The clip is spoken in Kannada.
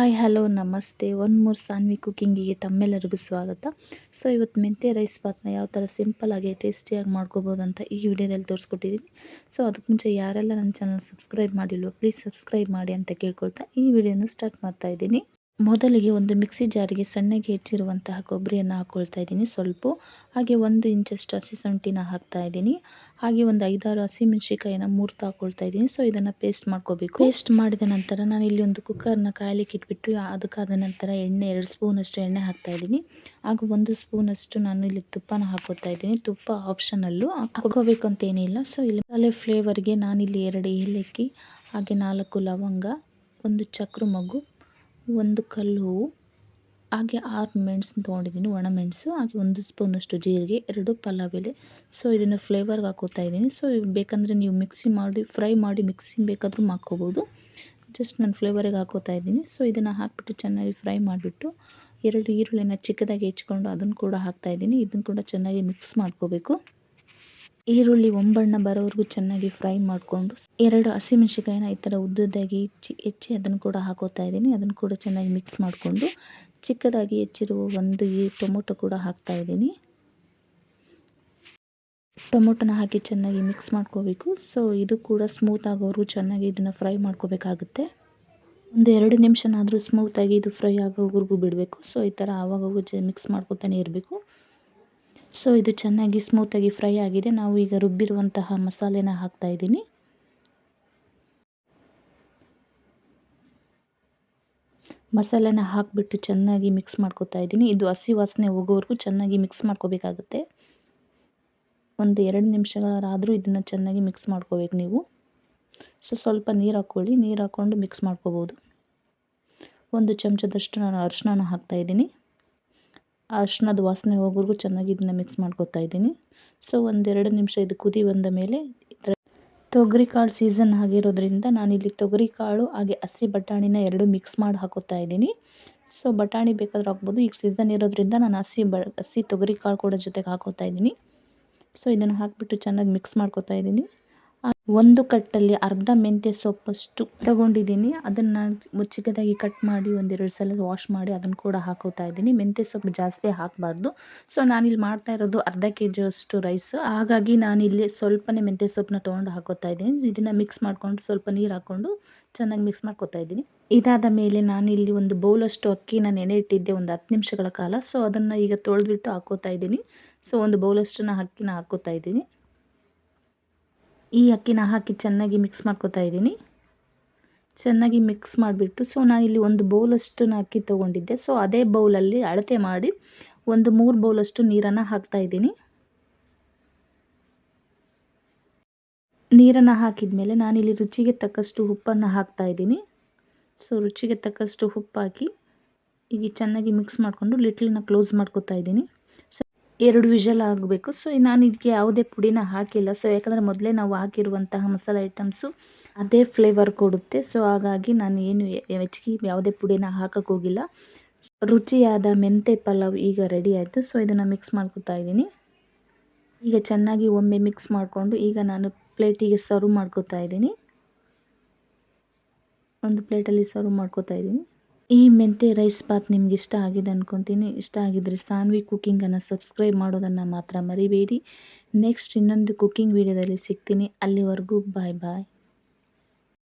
ಹಾಯ್, ಹಲೋ, ನಮಸ್ತೆ. ಒನ್ ಮೂರ್ ಸಾನ್ವಿ ಕುಕ್ಕಿಂಗಿಗೆ ತಮ್ಮೆಲ್ಲರಿಗೂ ಸ್ವಾಗತ. ಸೊ, ಇವತ್ತು ಮೆಂತ್ಯ ರೈಸ್ ಬಾತ್ನ ಯಾವ ಥರ ಸಿಂಪಲ್ಲಾಗಿ ಟೇಸ್ಟಿಯಾಗಿ ಮಾಡ್ಕೋಬೋದು ಅಂತ ಈ ವಿಡಿಯೋದಲ್ಲಿ ತೋರಿಸ್ಕೊಟ್ಟಿದ್ದೀನಿ. ಸೊ, ಅದಕ್ಕೆ ಮುಂಚೆ ಯಾರೆಲ್ಲ ನನ್ನ ಚಾನಲ್ ಸಬ್ಸ್ಕ್ರೈಬ್ ಮಾಡಿಲ್ವೋ, ಪ್ಲೀಸ್ ಸಬ್ಸ್ಕ್ರೈಬ್ ಮಾಡಿ ಅಂತ ಕೇಳ್ಕೊಳ್ತಾ ಈ ವಿಡಿಯೋನ ಸ್ಟಾರ್ಟ್ ಮಾಡ್ತಾ ಇದ್ದೀನಿ. ಮೊದಲಿಗೆ ಒಂದು ಮಿಕ್ಸಿ ಜಾರಿಗೆ ಸಣ್ಣಗೆ ಹೆಚ್ಚಿರುವಂತಹ ಕೊಬ್ಬರಿಯನ್ನು ಹಾಕ್ಕೊಳ್ತಾ ಇದ್ದೀನಿ ಸ್ವಲ್ಪ. ಹಾಗೆ ಒಂದು ಇಂಚಷ್ಟು ಹಸಿ ಶುಂಠಿನ ಹಾಕ್ತಾ ಇದ್ದೀನಿ. ಹಾಗೆ ಒಂದು ಐದಾರು ಹಸಿಮೆಣ್ಸಿಕಾಯಿನ ಮೂರ್ತು ಹಾಕ್ಕೊಳ್ತಾ ಇದ್ದೀನಿ. ಸೊ ಇದನ್ನು ಪೇಸ್ಟ್ ಮಾಡ್ಕೋಬೇಕು. ಪೇಸ್ಟ್ ಮಾಡಿದ ನಂತರ ನಾನು ಇಲ್ಲಿ ಒಂದು ಕುಕ್ಕರ್ನ ಕಾಯಲಿಕ್ಕೆ ಇಟ್ಬಿಟ್ಟು, ಅದಕ್ಕಾದ ನಂತರ ಎಣ್ಣೆ, ಎರಡು ಸ್ಪೂನಷ್ಟು ಎಣ್ಣೆ ಹಾಕ್ತಾ ಇದ್ದೀನಿ. ಹಾಗೂ ಒಂದು ಸ್ಪೂನಷ್ಟು ನಾನು ಇಲ್ಲಿ ತುಪ್ಪನ ಹಾಕೋತಾ ಇದ್ದೀನಿ. ತುಪ್ಪ ಆಪ್ಷನಲ್ಲು ಹಾಕೋಬೇಕು ಅಂತ ಏನಿಲ್ಲ ಸೊ ಇಲ್ಲಿ ಮಸಾಲೆ ಫ್ಲೇವರ್ಗೆ ನಾನಿಲ್ಲಿ ಎರಡು ಏಲಕ್ಕಿ, ಹಾಗೆ ನಾಲ್ಕು ಲವಂಗ, ಒಂದು ಚಕ್ರ ಮಗು ಒಂದು ಕಲ್ಲು, ಹಾಗೆ ಆರು ಮೆಣಸು ತೊಗೊಂಡಿದ್ದೀನಿ ಒಣಮೆಣಸು ಹಾಗೆ ಒಂದು ಸ್ಪೂನಷ್ಟು ಜೀರಿಗೆ, ಎರಡು ಪಲಾವ್ ಎಲೆ ಸೊ ಇದನ್ನು ಫ್ಲೇವರ್ಗೆ ಹಾಕೋತಾ ಇದ್ದೀನಿ. ಸೊ ಬೇಕಂದರೆ ನೀವು ಮಿಕ್ಸಿ ಮಾಡಿ ಫ್ರೈ ಮಾಡಿ ಮಿಕ್ಸಿ ಬೇಕಾದರೂ ಮಾಡ್ಕೋಬೋದು. ಜಸ್ಟ್ ನಾನು ಫ್ಲೇವರಿಗೆ ಹಾಕೋತಾ ಇದ್ದೀನಿ. ಸೊ ಇದನ್ನು ಹಾಕಿಬಿಟ್ಟು ಚೆನ್ನಾಗಿ ಫ್ರೈ ಮಾಡಿಬಿಟ್ಟು, ಎರಡು ಈರುಳ್ಳಿನ ಚಿಕ್ಕದಾಗಿ ಹೆಚ್ಕೊಂಡು ಅದನ್ನು ಕೂಡ ಹಾಕ್ತಾಯಿದ್ದೀನಿ ಇದನ್ನು ಕೂಡ ಚೆನ್ನಾಗಿ ಮಿಕ್ಸ್ ಮಾಡ್ಕೋಬೇಕು. ಈರುಳ್ಳಿ ಒಂಬಣ್ಣ ಬರೋವರೆಗೂ ಚೆನ್ನಾಗಿ ಫ್ರೈ ಮಾಡಿಕೊಂಡು ಎರಡು ಹಸಿಮೆಣ್ಸಿಕಾಯಿನ ಈ ಥರ ಉದ್ದುದ್ದಾಗಿ ಹೆಚ್ಚಿ ಹೆಚ್ಚಿ ಅದನ್ನು ಕೂಡ ಹಾಕೋತಾ ಇದ್ದೀನಿ. ಅದನ್ನು ಕೂಡ ಚೆನ್ನಾಗಿ ಮಿಕ್ಸ್ ಮಾಡಿಕೊಂಡು ಚಿಕ್ಕದಾಗಿ ಹೆಚ್ಚಿರುವ ಒಂದು ಈ ಟೊಮೊಟೊ ಕೂಡ ಹಾಕ್ತಾ ಇದ್ದೀನಿ. ಟೊಮೊಟೊನ ಹಾಕಿ ಚೆನ್ನಾಗಿ ಮಿಕ್ಸ್ ಮಾಡ್ಕೋಬೇಕು. ಸೊ ಇದು ಕೂಡ ಸ್ಮೂತ್ ಆಗೋವರೆಗೂ ಚೆನ್ನಾಗಿ ಇದನ್ನು ಫ್ರೈ ಮಾಡ್ಕೋಬೇಕಾಗುತ್ತೆ. ಒಂದು ಎರಡು ನಿಮಿಷನಾದರೂ ಸ್ಮೂತಾಗಿ ಇದು ಫ್ರೈ ಆಗೋವರೆಗೂ ಬಿಡಬೇಕು. ಸೊ ಈ ಥರ ಆವಾಗವಾಗ ಮಿಕ್ಸ್ ಮಾಡ್ಕೊತಾನೆ ಇರಬೇಕು. ಸೊ ಇದು ಚೆನ್ನಾಗಿ ಸ್ಮೂತಾಗಿ ಫ್ರೈ ಆಗಿದೆ. ನಾವು ಈಗ ರುಬ್ಬಿರುವಂತಹ ಮಸಾಲೆನ ಹಾಕ್ತಾ ಇದ್ದೀನಿ. ಮಸಾಲೆನ ಹಾಕಿಬಿಟ್ಟು ಚೆನ್ನಾಗಿ ಮಿಕ್ಸ್ ಮಾಡ್ಕೊತಾ ಇದ್ದೀನಿ. ಇದು ಹಸಿ ವಾಸನೆ ಹೋಗೋವರೆಗೂ ಚೆನ್ನಾಗಿ ಮಿಕ್ಸ್ ಮಾಡ್ಕೋಬೇಕಾಗುತ್ತೆ. ಒಂದು ಎರಡು ನಿಮಿಷಗಳಾದರೂ ಇದನ್ನು ಚೆನ್ನಾಗಿ ಮಿಕ್ಸ್ ಮಾಡ್ಕೋಬೇಕು ನೀವು. ಸೊ ಸ್ವಲ್ಪ ನೀರು ಹಾಕ್ಕೊಳ್ಳಿ. ನೀರು ಹಾಕ್ಕೊಂಡು ಮಿಕ್ಸ್ ಮಾಡ್ಕೋಬೋದು. ಒಂದು ಚಮಚದಷ್ಟು ನಾನು ಅರಿಶಿನ ಹಾಕ್ತಾಯಿದ್ದೀನಿ ಅರ್ಶಿನದ ವಾಸನೆ ಹೋಗೋವರೆಗೂ ಚೆನ್ನಾಗಿ ಇದನ್ನ ಮಿಕ್ಸ್ ಮಾಡ್ಕೊತಾ ಇದ್ದೀನಿ. ಸೊ ಒಂದೆರಡು ನಿಮಿಷ ಇದು ಕುದಿ ಬಂದ ಮೇಲೆ ತೊಗರಿ ಕಾಳು ಸೀಸನ್ ಆಗಿರೋದ್ರಿಂದ ನಾನಿಲ್ಲಿ ತೊಗರಿ ಕಾಳು, ಹಾಗೆ ಹಸಿ ಬಟಾಣಿನ ಎರಡು ಮಿಕ್ಸ್ ಮಾಡಿ ಹಾಕೋತಾ ಇದ್ದೀನಿ. ಸೊ ಬಟಾಣಿ ಬೇಕಾದ್ರೆ ಹಾಕ್ಬೋದು. ಈಗ ಸೀಸನ್ ಇರೋದ್ರಿಂದ ನಾನು ಹಸಿ ಬ, ಹಸಿ ತೊಗರಿ ಕಾಳು ಕೂಡ ಜೊತೆಗೆ ಹಾಕೋತಾ ಇದ್ದೀನಿ. ಸೊ ಇದನ್ನು ಹಾಕಿಬಿಟ್ಟು ಚೆನ್ನಾಗಿ ಮಿಕ್ಸ್ ಮಾಡ್ಕೋತಾ ಇದ್ದೀನಿ. ಒಂದು ಕಟ್ಟಲ್ಲಿ ಅರ್ಧ ಮೆಂತ್ಯ ಸೊಪ್ಪಷ್ಟು ತಗೊಂಡಿದ್ದೀನಿ. ಅದನ್ನು ಚಿಕ್ಕದಾಗಿ ಕಟ್ ಮಾಡಿ ಒಂದೆರಡು ಸಲ ವಾಶ್ ಮಾಡಿ ಅದನ್ನು ಕೂಡ ಹಾಕೋತಾ ಇದ್ದೀನಿ. ಮೆಂತ್ಯ ಸೊಪ್ಪು ಜಾಸ್ತಿ ಹಾಕಬಾರ್ದು. ಸೊ ನಾನಿಲ್ಲಿ ಮಾಡ್ತಾ ಇರೋದು ಅರ್ಧ ಕೆ ಜಿಯಷ್ಟು ರೈಸ್ ಹಾಗಾಗಿ ನಾನಿಲ್ಲಿ ಸ್ವಲ್ಪನೇ ಮೆಂತ್ಯ ಸೊಪ್ಪನ್ನ ತೊಗೊಂಡು ಹಾಕೋತಾ ಇದ್ದೀನಿ. ಇದನ್ನು ಮಿಕ್ಸ್ ಮಾಡಿಕೊಂಡು ಸ್ವಲ್ಪ ನೀರು ಹಾಕ್ಕೊಂಡು ಚೆನ್ನಾಗಿ ಮಿಕ್ಸ್ ಮಾಡ್ಕೊತಾ ಇದ್ದೀನಿ. ಇದಾದ ಮೇಲೆ ನಾನಿಲ್ಲಿ ಒಂದು ಬೌಲಷ್ಟು ಅಕ್ಕಿನ ನೆನೆ ಇಟ್ಟಿದ್ದೆ ಒಂದು ಹತ್ತು ನಿಮಿಷಗಳ ಕಾಲ. ಸೊ ಅದನ್ನು ಈಗ ತೊಳೆದ್ಬಿಟ್ಟು ಹಾಕೋತಾ ಇದ್ದೀನಿ. ಸೊ ಒಂದು ಬೌಲಷ್ಟನ್ನು ಅಕ್ಕಿನ ಹಾಕೋತಾ ಇದ್ದೀನಿ. ಈ ಅಕ್ಕಿನ ಹಾಕಿ ಚೆನ್ನಾಗಿ ಮಿಕ್ಸ್ ಮಾಡ್ಕೊತಾ ಇದ್ದೀನಿ. ಚೆನ್ನಾಗಿ ಮಿಕ್ಸ್ ಮಾಡಿಬಿಟ್ಟು ಸೊ ನಾನಿಲ್ಲಿ ಒಂದು ಬೌಲಷ್ಟು ಅಕ್ಕಿ ತೊಗೊಂಡಿದ್ದೆ. ಸೊ ಅದೇ ಬೌಲಲ್ಲಿ ಅಳತೆ ಮಾಡಿ ಒಂದು ಮೂರು ಬೌಲಷ್ಟು ನೀರನ್ನು ಹಾಕ್ತಾಯಿದ್ದೀನಿ ನೀರನ್ನು ಹಾಕಿದ ಮೇಲೆ ನಾನಿಲ್ಲಿ ರುಚಿಗೆ ತಕ್ಕಷ್ಟು ಉಪ್ಪನ್ನು ಹಾಕ್ತಾಯಿದ್ದೀನಿ ಸೊ ರುಚಿಗೆ ತಕ್ಕಷ್ಟು ಉಪ್ಪು ಹಾಕಿ ಈಗ ಚೆನ್ನಾಗಿ ಮಿಕ್ಸ್ ಮಾಡಿಕೊಂಡು ಲಿಟ್ಲನ್ನ ಕ್ಲೋಸ್ ಮಾಡ್ಕೊತಾ ಇದ್ದೀನಿ. ಎರಡು ವಿಷಲ್ ಆಗಬೇಕು. ಸೊ ನಾನು ಇದಕ್ಕೆ ಯಾವುದೇ ಪುಡಿನ ಹಾಕಿಲ್ಲ. ಸೊ ಯಾಕಂದರೆ ಮೊದಲೇ ನಾವು ಹಾಕಿರುವಂತಹ ಮಸಾಲೆ ಐಟಮ್ಸು ಅದೇ ಫ್ಲೇವರ್ ಕೊಡುತ್ತೆ. ಸೊ ಹಾಗಾಗಿ ನಾನು ಏನು ಹೆಚ್ಚಿಗೆ ಯಾವುದೇ ಪುಡಿನ ಹಾಕೋಕ್ಕೋಗಿಲ್ಲ ರುಚಿಯಾದ ಮೆಂತೆ ಪಲಾವ್ ಈಗ ರೆಡಿ ಆಯಿತು. ಸೊ ಇದನ್ನು ಮಿಕ್ಸ್ ಮಾಡ್ಕೊತಾ ಇದ್ದೀನಿ. ಈಗ ಚೆನ್ನಾಗಿ ಒಮ್ಮೆ ಮಿಕ್ಸ್ ಮಾಡಿಕೊಂಡು ಈಗ ನಾನು ಪ್ಲೇಟಿಗೆ ಸರ್ವ್ ಮಾಡ್ಕೋತಾ ಇದ್ದೀನಿ. ಒಂದು ಪ್ಲೇಟಲ್ಲಿ ಸರ್ವ್ ಮಾಡ್ಕೋತಾ ಇದ್ದೀನಿ. ಈ ಮೆಂತೆ ರೈಸ್ ಬಾತ್ ನಿಮ್ಗೆ ಇಷ್ಟ ಆಗಿದೆ ಅಂದ್ಕೊತೀನಿ ಇಷ್ಟ ಆಗಿದ್ರೆ ಸಾನ್ವಿ ಕುಕ್ಕಿಂಗನ್ನು ಸಬ್ಸ್ಕ್ರೈಬ್ ಮಾಡೋದನ್ನು ಮಾತ್ರ ಮರಿಬೇಡಿ. ನೆಕ್ಸ್ಟ್ ಇನ್ನೊಂದು ಕುಕ್ಕಿಂಗ್ ವೀಡಿಯೋದಲ್ಲಿ ಸಿಗ್ತೀನಿ. ಅಲ್ಲಿವರೆಗೂ ಬಾಯ್ ಬಾಯ್.